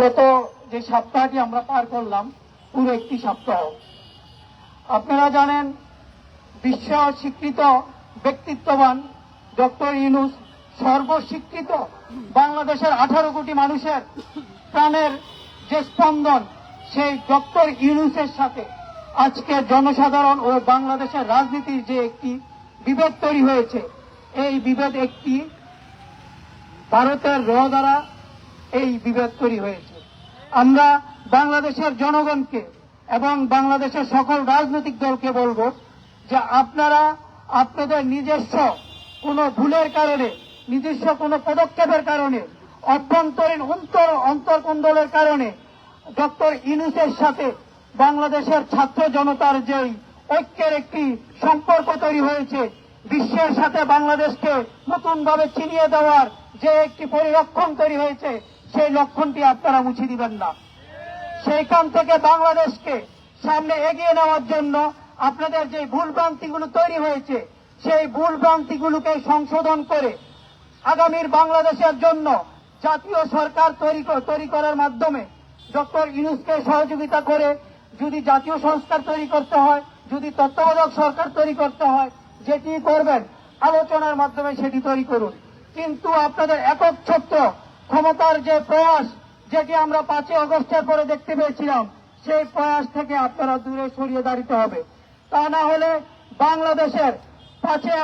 গত যে সপ্তাহটি আমরা পার করলাম, পুরো একটি সপ্তাহ। আপনারা জানেন বিশ্ব স্বীকৃত ব্যক্তিত্ববান ডক্টর ইউনুস সর্বস্বীকৃত বাংলাদেশের আঠারো কোটি মানুষের প্রাণের যে স্পন্দন, সেই ডক্টর ইউনুসের সাথে আজকে জনসাধারণ ও বাংলাদেশের রাজনীতির যে একটি বিভেদ তৈরি হয়েছে, এই বিভেদ একটি ভারতের র দ্বারা এই বিভেদ তৈরি হয়েছে। আমরা বাংলাদেশের জনগণকে এবং বাংলাদেশের সকল রাজনৈতিক দলকে বলব যে আপনারা আপনাদের নিজস্ব কোনো ভুলের কারণে, নিজস্ব কোনো পদক্ষেপের কারণে, অভ্যন্তরীণ অন্তর অন্তর্কন্দলের কারণে ডক্টর ইনুসের সাথে বাংলাদেশের ছাত্র জনতার যেই ঐক্যের একটি সম্পর্ক তৈরি হয়েছে, বিশ্বের সাথে বাংলাদেশকে নতুনভাবে চিনিয়ে দেওয়ার যে একটি পরিরক্ষণ তৈরি হয়েছে সেই লক্ষণটি আপনারা মুছে দিবেন না। সেইখান থেকে বাংলাদেশকে সামনে এগিয়ে নেওয়ার জন্য আপনাদের যে ভুলভ্রান্তিগুলো তৈরি হয়েছে, সেই ভুলভ্রান্তিগুলোকে সংশোধন করে আগামীর বাংলাদেশের জন্য জাতীয় সরকার তৈরি তৈরি করার মাধ্যমে ডক্টর ইউনুসকে সহযোগিতা করে যদি জাতীয় সংস্কার তৈরি করতে হয়, যদি তত্ত্বাবধায়ক সরকার তৈরি করতে হয়, যেটি করবেন, আলোচনার মাধ্যমে সেটি তৈরি করুন। কিন্তু আপনাদের একক ছত্র ক্ষমতার যে প্রয়াস, যেটি আমরা পাঁচই অগস্টের পরে দেখতে পেয়েছিলাম, সেই প্রয়াস থেকে আপনারা দূরে সরিয়ে দাঁড়িতে হবে। তা না হলে বাংলাদেশের পাঁচে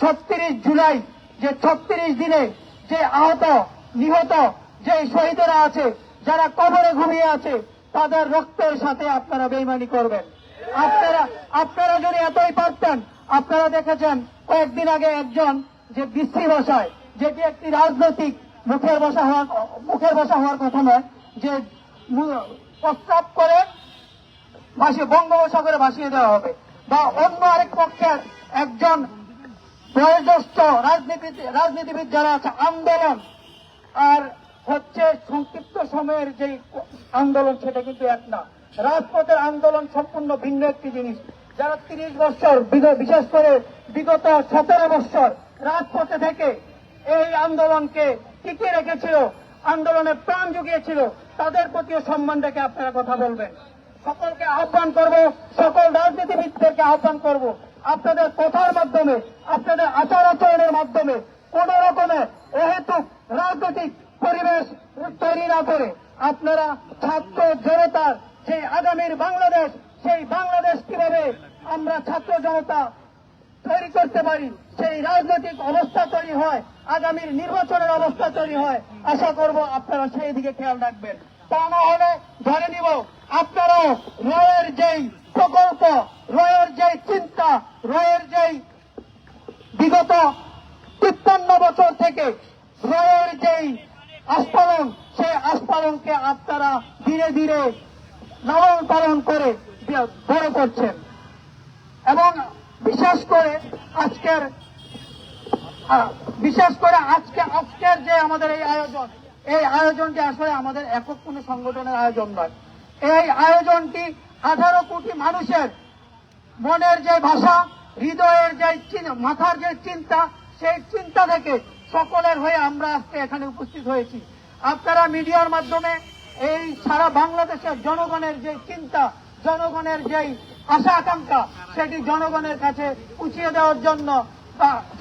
ছত্রিশ জুলাই, যে ছত্রিশ দিনে যে আহত, নিহত যে শহীদেরা আছে, যারা কবরে ঘুমিয়ে আছে, তাদের রক্তের সাথে আপনারা বেইমানি করবেন। আপনারা আপনারা যদি এতই পারতেন, আপনারা দেখেছেন, কয়েকদিন আগে একজন যে বিশ্রী ভাষায়, যেটি একটি রাজনৈতিক মুখের বসা হওয়ার মুখের বসা হওয়ার কথা নয়, যে প্রস্তাব করে ভাসিয়ে বঙ্গোপসাগরে ভাসিয়ে দেওয়া হবে। বা অন্য আরেক পক্ষের একজন বয়োজ্যেষ্ঠ রাজনীতি রাজনীতিবিদ যারা আছে, আন্দোলন। আর হচ্ছে সংক্ষিপ্ত সময়ের যে আন্দোলন, সেটা কিন্তু এক না। রাজপথের আন্দোলন সম্পূর্ণ ভিন্ন একটি জিনিস। যারা তিরিশ বছর বিশেষ করে বিগত সতেরো বছর রাজপথে থেকে এই আন্দোলনকে টিকিয়ে রেখেছিল, আন্দোলনে প্রাণ জুগিয়েছিল, তাদের প্রতিও সম্মান রেখে আপনারা কথা বলবেন। সকলকে আহ্বান করব, সকল রাজনীতিবিদদেরকে আহ্বান করব, আপনাদের কথার মাধ্যমে, আপনাদের আচার আচরণের মাধ্যমে, কোন রকমের অহেতুক রাজনৈতিক পরিবেশ তৈরি না করে আপনারা ছাত্র জনতার সেই আগামীর বাংলাদেশ, সেই বাংলাদেশ কীভাবে আমরা ছাত্র জনতা তৈরি করতে পারি, সেই রাজনৈতিক অবস্থা তৈরি হয়, আগামীর নির্বাচনের অবস্থা তৈরি হয়। আশা করব আপনারা সেই দিকে খেয়াল রাখবেন। তা না হলে ধরে নিব, আপনারাও রয়ের যেই প্রকল্প, রয়ের যেই চিন্তা, রয়ের যেই বিগত তিপ্পান্ন বছর থেকে রয়ের যেই আস্ফালন সেই আস্ফালনকে আপনারা ধীরে ধীরে লালন পালন করে বড় করছেন এবং বিশেষ করে আজকের আহ, বিশেষ করে আজকে আজকের যে আমাদের এই আয়োজন এই আয়োজনটি আসলে আমাদের একক কোনো সংগঠনের আয়োজন নয়। এই আয়োজনটি আঠারো কোটি মানুষের মনের যে ভাষা হৃদয়ের যে মাথার যে চিন্তা সেই চিন্তা থেকে সকলের হয়ে আমরা আজকে এখানে উপস্থিত হয়েছি। আপনারা মিডিয়ার মাধ্যমে এই সারা বাংলাদেশের জনগণের যে চিন্তা জনগণের যেই আশা আকাঙ্ক্ষা সেটি জনগণের কাছে উঠিয়ে দেওয়ার জন্য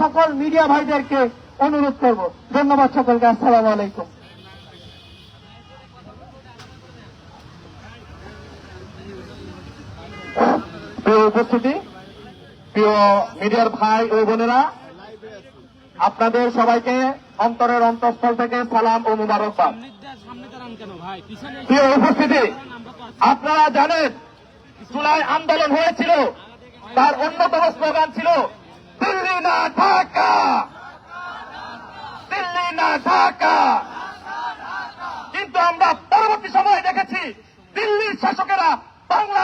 সকল মিডিয়া ভাইদেরকে অনুরোধ করব। ধন্যবাদ সকলকে আসসালাম আলাইকুম। প্রিয় উপস্থিতি প্রিয় মিডিয়ার ভাই ও বোনেরা আপনাদের সবাইকে অন্তরের অন্তঃস্থল থেকে সালাম ও মুবারকবাদ। প্রিয় উপস্থিতি আপনারা জানেন জুলাই আন্দোলন হয়েছিল, তার অন্যতম স্লোগান ছিল, দিল্লি না ঢাকা। দিল্লি না ঢাকা। কিন্তু আমরা পরবর্তী সময়ে দেখেছি, দিল্লির শাসকেরা বাংলা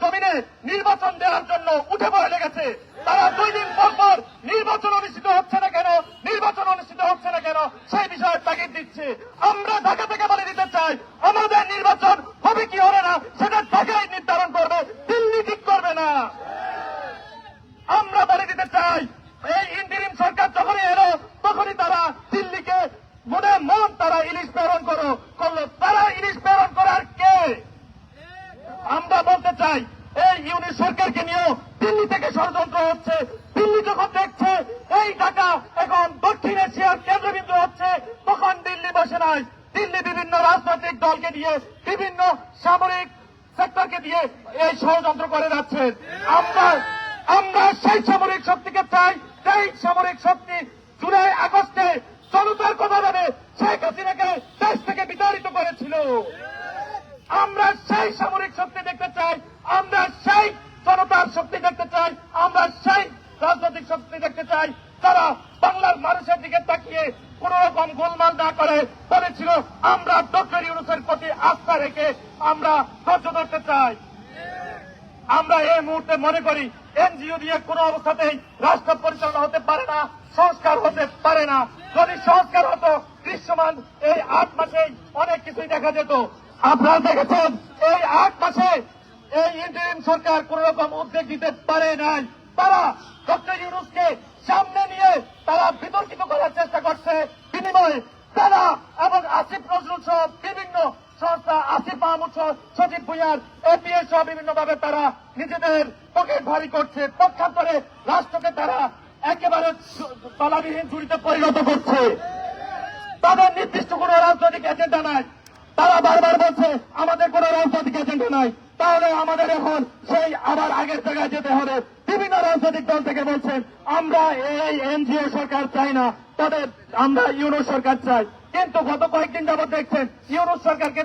জমিনে নির্বাচন দেওয়ার জন্য উঠে পড়ে লেগেছে। তারা দুই দিন পর পর আওয়ামী সরকারকে নিয়েও দিল্লি থেকে ষড়যন্ত্র হচ্ছে। দিল্লি যখন দেখছে এই টাকা এখন দক্ষিণ এশিয়ার কেন্দ্রবিন্দু হচ্ছে, তখন দিল্লি বসে নাই। দিল্লি বিভিন্ন রাজনৈতিক দলকে দিয়ে বিভিন্ন সামরিক সেক্টরকে দিয়ে এই ষড়যন্ত্র করে যাচ্ছে। আমরা আমরা সেই সামরিক শক্তিকে চাই সেই সামরিক শক্তি জুলাই আগস্টে জনতার কথা ভেবে শেখ হাসিনাকে দেশ থেকে বিতাড়িত করেছিল। আমরা সেই সামরিক শক্তি দেখতে চাই আমরা সেই জনতার শক্তি দেখতে চাই, আমরা সেই রাজনৈতিক শক্তি দেখতে চাই। তারা বাংলার মানুষের দিকে তাকিয়ে কোন রকম গোলমাল না করে, বলেছিল, আমরা ডক্টর ইউনুসের প্রতি আস্থা রেখে আমরা ধৈর্য ধরতে চাই। আমরা এই মুহূর্তে মনে করি, এনজিও দিয়ে কোনো অবস্থাতেই রাষ্ট্র পরিচালনা হতে পারে না, সংস্কার হতে পারে না। যদি সংস্কার হতো, দৃশ্যমান এই আট মাসেই অনেক কিছুই দেখা যেত। আপনারা দেখেছেন, এই আট মাসে এই ইন্টারিম সরকার কোন রকম উদ্যোগ দিতে পারে নাই। তারা ডক্টর ইউনুসকে সামনে নিয়ে তারা বিতর্কিত করার চেষ্টা করছে। বিনিময়ে তারা এবং আসিফ নজরুল সহ বিভিন্ন সংস্থা আসিফ মাহমুদ সহ সচিব ভুইয়ার এপিএস সহ বিভিন্ন ভাবে তারা নিজেদের পকেট ভারী করছে। পক্ষান্তরে রাষ্ট্রকে তারা একেবারে তলাবিহীন ঝুড়িতে পরিণত করছে। তাদের নির্দিষ্ট কোন রাজনৈতিক এজেন্ডা নাই তারা বারবার বলছে আমাদের কোন রাজনৈতিক এজেন্ডা নাই তাহলে আমাদের এখন সেই আবার আগের জায়গায় যেতে হবে। বিভিন্ন রাজনৈতিক দল থেকে বলছেন, আমরা এই এনজিও সরকার চাই না তাদের আমরা ইউনো সরকার চাই। কিন্তু গত কয়েকদিন যাবত দেখছেন, ইউনুস সরকারকে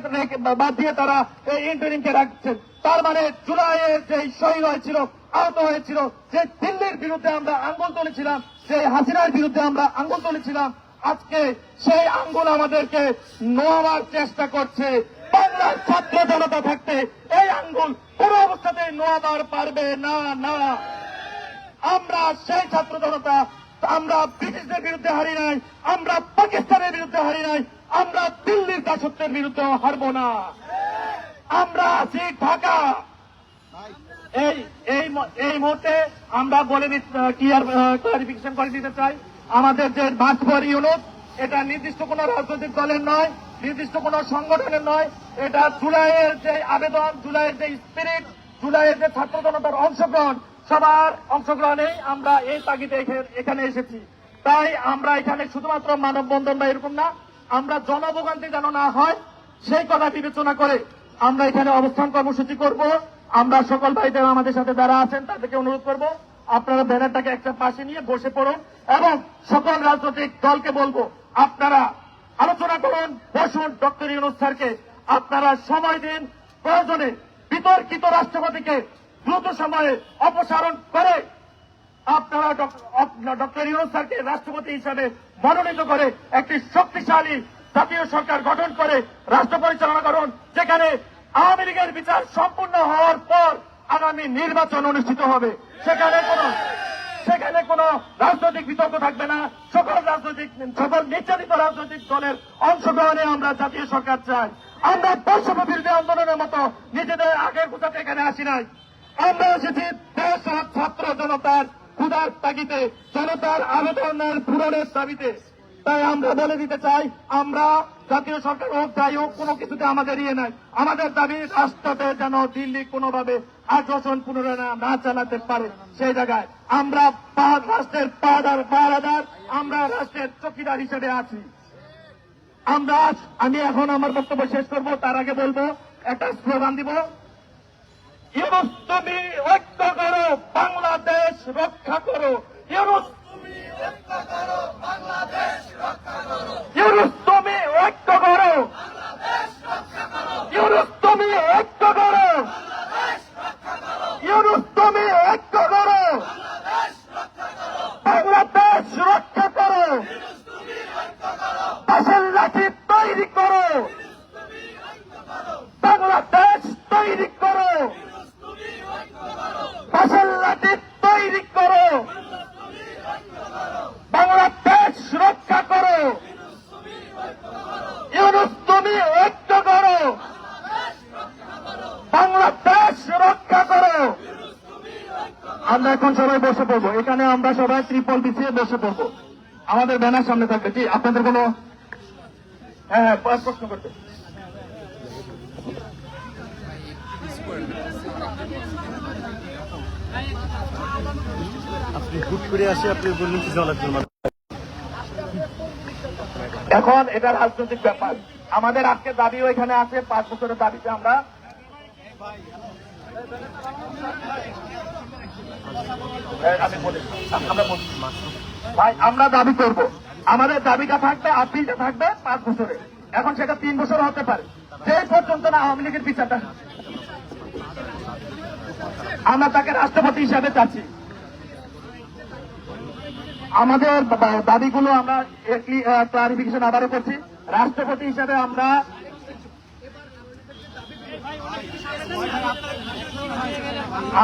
বাদ দিয়ে তারা এই ইন্টারিমকে রাখছেন। তার মানে জুলাইয়ের যে শহীদ হয়েছিল আহত হয়েছিল, যে দিল্লির বিরুদ্ধে আমরা আঙ্গুল তুলেছিলাম, সেই হাসিনার বিরুদ্ধে আমরা আঙ্গুল তুলেছিলাম, আজকে সেই আঙ্গুল আমাদেরকে নোয়াবার চেষ্টা করছে বাংলার ছাত্র জনতা থাকতে এই আঙ্গুল কোন অবস্থাতেই নোয়াবার পারবে না না। আমরা সেই ছাত্র জনতা, আমরা ব্রিটিশদের বিরুদ্ধে হারি নাই, আমরা পাকিস্তানের বিরুদ্ধে হারি নাই, আমরা দিল্লির দাসত্বের বিরুদ্ধে হারব না। আমরা আছি ঢাকা। এই এই এই মুহূর্তে আমরা বলে ক্লিয়ার ক্লারিফিকেশন করে দিতে চাই? আমাদের যে ফর ইউনিট এটা নির্দিষ্ট কোন রাজনৈতিক দলের নয়, নির্দিষ্ট কোন সংগঠনের নয়। এটা জুলাইয়ের যে আবেদন, জুলাইয়ের যে স্পিরিট জুলাইয়ের যে ছাত্র জনতার অংশগ্রহণ, সবার অংশগ্রহণেই আমরা এই তাগিদে এখানে এসেছি। তাই আমরা এখানে শুধুমাত্র মানববন্ধন বা এরকম না, আমরা জনভোগান্তি যেন না হয়, সেই কথা বিবেচনা করে আমরা এখানে অবস্থান কর্মসূচি করব। আমরা সকল ভাইদের আমাদের সাথে যারা আছেন তাদেরকে অনুরোধ করব, আপনারা ব্যানারটাকে একটা পাশে নিয়ে বসে পড়ুন এবং সকল রাজনৈতিক দলকে বলব আপনারা আলোচনা করুন। বসুন, ডক্টর ইউনুস স্যারকে। আপনারা সময় দিন। প্রয়োজনে বিতর্কিত রাষ্ট্রপতিকে দ্রুত সময়ে অপসারণ করে আপনারা ডক্টর ইউনুস স্যারকে রাষ্ট্রপতি হিসাবে মনোনীত করে একটি শক্তিশালী জাতীয় সরকার গঠন করে রাষ্ট্র পরিচালনা করুন, যেখানে আওয়ামী লীগের বিচার সম্পূর্ণ হওয়ার পর আগামী নির্বাচন অনুষ্ঠিত হবে। সেখানে কোন সেখানে কোন রাজনৈতিক বিতর্ক থাকবে না। সকল রাজনৈতিক, সকল নির্যাতিত রাজনৈতিক দলের অংশগ্রহণে আমরা জাতীয় সরকার চাই। আমরা বৈষম্য বিরোধী আন্দোলনের মতো নিজেদের আগের কোথাতে এখানে আসি নাই। আমরা এসেছি দেশ আর ছাত্র জনতার ক্ষুধার তাগিতে জনতার আবেদনের পূরণের দাবিতে। তাই আমরা বলে দিতে চাই, আমরা জাতীয় সরকার হোক, যাই হোক, কোনো কিছুতে আমাদের ইয়ে নাই। আমাদের দাবি রাষ্ট্রতে যেন দিল্লি কোনোভাবে আগ্রাসন পুনরায় না চালাতে পারে। সেই জায়গায় আমরা রাষ্ট্রের পাহাড়ার পাহারাদার আমরা রাষ্ট্রের চকিদার হিসেবে আছি। আমরা, আমি এখন আমার বক্তব্য শেষ করব, তার আগে বলব, একটা স্লোগান দিব। তুমি ঐক্য করো, বাংলাদেশ রক্ষা করো। ইউনুস তুমি ঐক্য করো। ইউনুস তুমি ঐক্য করো। ইউনুস তুমি ঐক্য করো বাংলাদেশ তৈরি করো পাশের লাঠি তৈরি করো বাংলাদেশ রক্ষা করো ইউনুস তুমি ঐক্য করো বাংলাদেশ রক্ষা করো আমরা এখন সবাই বসে পড়ব এখানে আমরা ত্রিপল বিছিয়ে বসে পড়ব আমাদের ব্যানার সামনে থাকবে। জি আপনাদের কোনো হ্যাঁ হ্যাঁ প্রশ্ন করতে। আপনি হুট করে আসে আপনি বললেন কি এখন এটা রাজনৈতিক ব্যাপার। আমাদের আজকে দাবি ওইখানে আছে পাঁচ বছরের দাবিতে আমরা এই, আমি বলি, আমরা বলছি। ভাই, আমরা দাবি করব। আমাদের দাবিটা থাকবে, আপিলটা থাকবে পাঁচ বছরে। এখন সেটা তিন বছর হতে পারে। সেই পর্যন্ত না আওয়ামী লীগের বিচারটা আমরা তাকে রাষ্ট্রপতি হিসাবে চাচ্ছি। আমাদের দাবিগুলো আমরা ক্লারিফিকেশন আবারও করছি। রাষ্ট্রপতি হিসাবে আমরা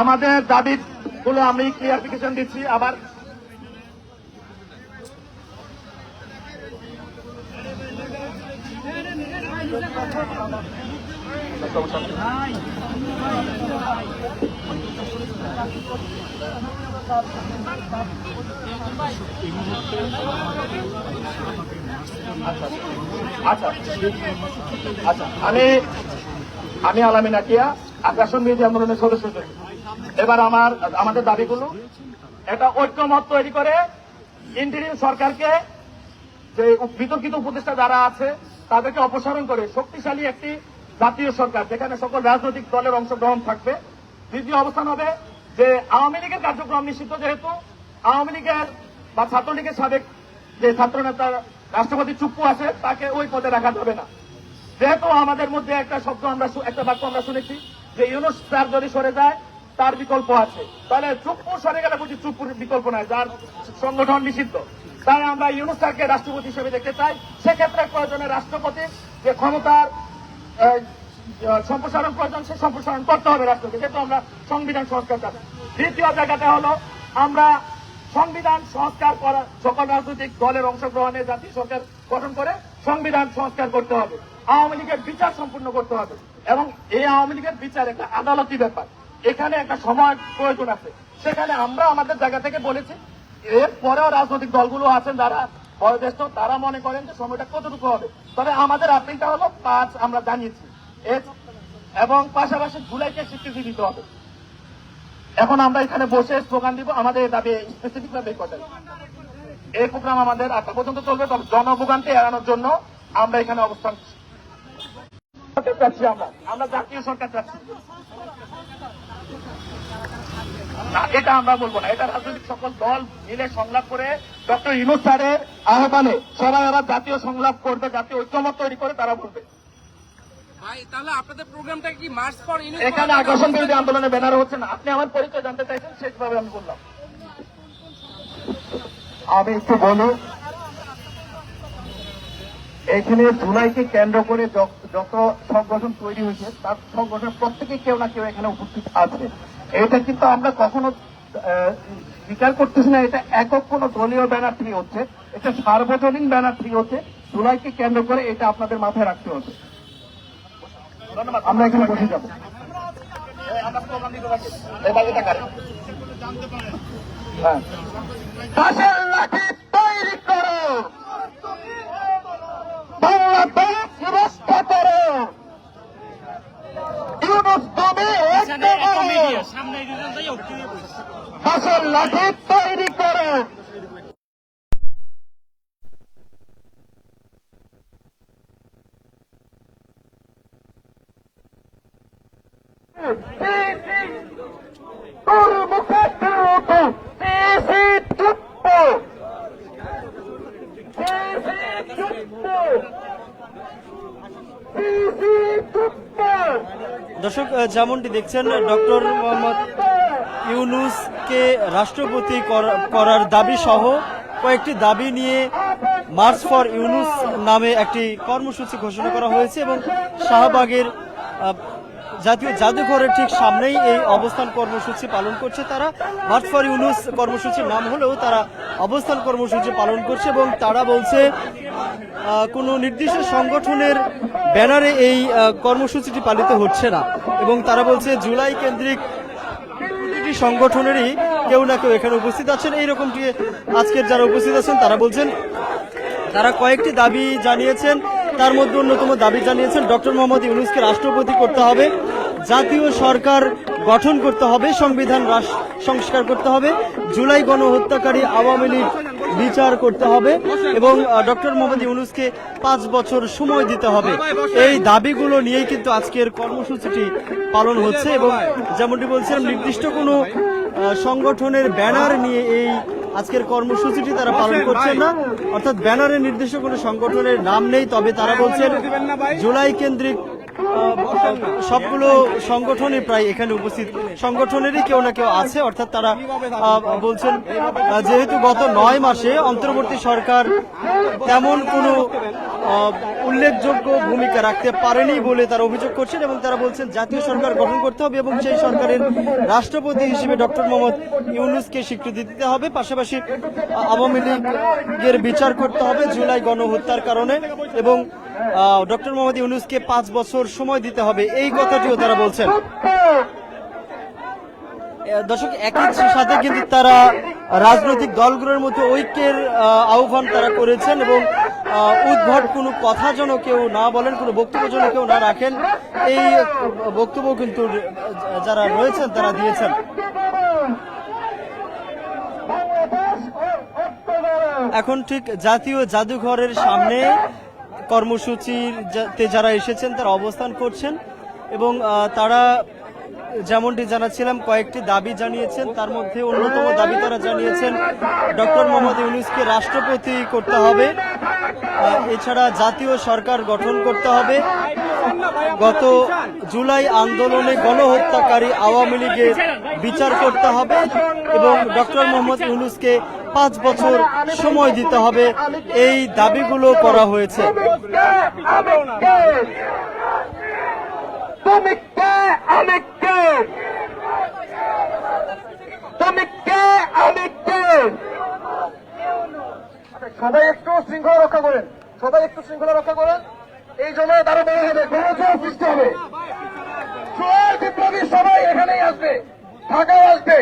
আমাদের দাবিগুলো আমি ক্লিয়ারিফিকেশন দিচ্ছি আবার আচ্ছা আচ্ছা আমি আমি আলামিন আকিয়া মিডিয়া আন্দোলনের সদস্য। এবার আমার, আমাদের দাবিগুলো, একটা ঐক্যমত তৈরি করে ইন্টারিম সরকারকে যে বিতর্কিত উপদেষ্টা যারা আছে, তাদেরকে অপসারণ করে শক্তিশালী একটি জাতীয় সরকার, যেখানে সকল রাজনৈতিক দলের অংশগ্রহণ থাকবে। দ্বিতীয় অবস্থান হবে যে আওয়ামী লীগের কার্যক্রম নিষিদ্ধ যেহেতু, আওয়ামী লীগের বা ছাত্রলীগের সাবেক যে ছাত্র নেতা রাষ্ট্রপতি চুপ্পু আছে, তাকে ওই পদে রাখা যাবে না। যেহেতু আমাদের মধ্যে একটা শব্দ আমরা একটা বাক্য আমরা শুনেছি যে ইউনুস স্যার যদি সরে যায় তার বিকল্প আছে। তাহলে চুপ্পু সরে গেলে বুঝি চুপ্পুর বিকল্প নাই, যার সংগঠন নিষিদ্ধ। তাই আমরা ইউনুস স্যারকে রাষ্ট্রপতি হিসেবে দেখতে চাই। সেক্ষেত্রে প্রয়োজনে রাষ্ট্রপতির যে ক্ষমতার সম্প্রসারণ প্রয়োজন, সে সম্প্রসারণ করতে হবে রাষ্ট্রকে, যেহেতু আমরা সংবিধান সংস্কার চাচ্ছি দ্বিতীয় জায়গাটা হলো, আমরা সংবিধান সংস্কার করা, সকল রাজনৈতিক দলের অংশগ্রহণে জাতীয় সরকার গঠন করে সংবিধান সংস্কার করতে হবে। আওয়ামী লীগের বিচার সম্পূর্ণ করতে হবে। এবং এই আওয়ামী লীগের বিচার একটা আদালতি ব্যাপার। এখানে একটা সময় প্রয়োজন আছে। সেখানে আমরা আমাদের জায়গা থেকে বলেছি এর পরেও রাজনৈতিক দলগুলো আছেন যারা, বয়োজ্যেষ্ঠ, তারা মনে করেন যে সময়টা কতটুকু হবে। তবে আমাদের আপিলটা হলো পাঁচ আমরা জানিয়েছি। এবং পাশাপাশি জুলাইকে স্বীকৃতি দিতে হবে। এখন আমরা এখানে বসে স্লোগান দিব, আমাদের দাবি স্পেসিফিক ভাবে এই প্রোগ্রাম আমাদের আটটা পর্যন্ত চলবে, তবে জনভোগান্তি এড়ানোর জন্য আমরা এখানে অবস্থান আমরা আমরা জাতীয় সরকার চাচ্ছি। না, এটা আমরা বলব না। এটা রাজনৈতিক সকল দল মিলে সংলাপ করে ডক্টর ইনুস স্যারের আহ্বানে সবাই ওরা জাতীয় সংলাপ করবে জাতীয় ঐক্যমত তৈরি করে তারা বলবে। এখানে আকর্ষণ বিরোধী আন্দোলনের ব্যানার হচ্ছে না। আপনি আমার পরিচয় জানতে চাইছেন শেষভাবে আমি বললাম। আমি একটু বলি এখানে জুলাইকে কেন্দ্র করে যত- সংগঠন তৈরি হয়েছে তার সংগঠন প্রত্যেকে কেউ না কেউ এখানে উপস্থিত আছে। এটা কিন্তু আমরা কখনো আহ, স্বীকার করতেছি না এটা একক কোনো দলীয় ব্যানার থেকে হচ্ছে। এটা সার্বজনীন ব্যানার থেকে হচ্ছে। জুলাইকে কেন্দ্র করে এটা আপনাদের মাথায় রাখতে হবে। আমরা এখানে বসে যাব। হ্যাঁ পাশের লাঠি তৈরি করো বাংলাদেশ রক্ষা করো পাশের লাঠি তৈরি করো। তোর মুখে তুতো পেশি চুপ্পো পেশি চুপ্পো পেশি চুপ্পো দর্শক যেমনটি দেখছেন ডক্টর মোহাম্মদ ইউনুসকে রাষ্ট্রপতি করা- করার দাবি সহ কয়েকটি দাবি নিয়ে মার্চ ফর ইউনুস নামে একটি কর্মসূচি ঘোষণা করা হয়েছে এবং শাহবাগের জাতীয় জাদুঘরের ঠিক সামনেই এই অবস্থান কর্মসূচি পালন করছে তারা। মার্চ ফর ইউনুস কর্মসূচির নাম হলেও তারা অবস্থান কর্মসূচি পালন করছে এবং তারা বলছে কোনো নির্দিষ্ট সংগঠনের ব্যানারে এই কর্মসূচিটি পালিত হচ্ছে না এবং তারা বলছে জুলাই কেন্দ্রিক প্রতিটি সংগঠনেরই কেউ না কেউ এখানে উপস্থিত আছেন। এইরকমটি আজকের যারা উপস্থিত আছেন, তারা বলছেন, তারা কয়েকটি দাবি জানিয়েছেন। তার মধ্যে অন্যতম দাবি জানিয়েছেন ডক্টর মোহাম্মদ ইউনুসকে রাষ্ট্রপতি করতে হবে। জাতীয় সরকার গঠন করতে হবে সংবিধান সংস্কার করতে হবে জুলাই গণহত্যাকারী আওয়ামী লীগ বিচার করতে হবে এবং ডক্টর মোহাম্মদ ইউনুসকে পাঁচ বছর সময় দিতে হবে। এই দাবিগুলো নিয়েই কিন্তু আজকের কর্মসূচিটি পালন হচ্ছে এবং যেমনটি বলছিলাম নির্দিষ্ট কোনো সংগঠনের ব্যানার নিয়ে এই আজকের কর্মসূচিটি তারা পালন করছেন না অর্থাৎ ব্যানারের নির্দিষ্ট কোনো সংগঠনের নাম নেই তবে তারা বলছেন জুলাই কেন্দ্রিক সবগুলো সংগঠনই প্রায় এখানে উপস্থিত। সংগঠনেরই কেউ না কেউ আছে, অর্থাৎ তারা বলছেন যেহেতু গত নয় মাসে অন্তর্বর্তী সরকার তেমন কোনো উল্লেখযোগ্য ভূমিকা রাখতে পারেনি বলে তারা অভিযোগ করছেন এবং তারা বলছেন, জাতীয় সরকার গঠন করতে হবে এবং সেই সরকারের রাষ্ট্রপতি হিসেবে ডক্টর মোহাম্মদ ইউনুসকে স্বীকৃতি দিতে হবে। পাশাপাশি আওয়ামী লীগের বিচার করতে হবে জুলাই গণহত্যার কারণে এবং ডক্টর মোহাম্মদ ইউনুসকে পাঁচ বছর সময় দিতে হবে, এই কথাটিও তারা বলছেন। দর্শক, একই সাথে কিন্তু তারা রাজনৈতিক দলগুলোর মধ্যে ঐক্যের আহ্বান তারা করেছেন এবং উদ্ভট কোনো কথা যেন কেউ না বলেন, কোনো বক্তব্য যেন কেউ না রাখেন, এই বক্তব্য কিন্তু যারা রয়েছেন তারা দিয়েছেন। এখন ঠিক জাতীয় জাদুঘরের সামনে কর্মসূচিতে যারা এসেছেন, তারা অবস্থান করছেন এবং তারা যেমনটি জানাচ্ছিলাম, কয়েকটি দাবি জানিয়েছেন। তার মধ্যে অন্যতম দাবি তারা জানিয়েছেন, ডক্টর মোহাম্মদ ইউনুসকে রাষ্ট্রপতি করতে হবে। এছাড়া জাতীয় সরকার গঠন করতে হবে। গত জুলাই আন্দোলনে গণহত্যাকারী আওয়ামী লীগের বিচার করতে হবে এবং ডক্টর মোহাম্মদ ইউনুসকে পাঁচ বছর সময় দিতে হবে। এই দাবিগুলো করা হয়েছে। সবাই একটু শৃঙ্খলা রক্ষা করেন। সবাই একটু শৃঙ্খলা রক্ষা করেন। এই জন্য তারা বেড়ে হবে। গণজোয়ার সৃষ্টি হবে। সবাই এখানেই আসবে। ঢাকায় আসবে।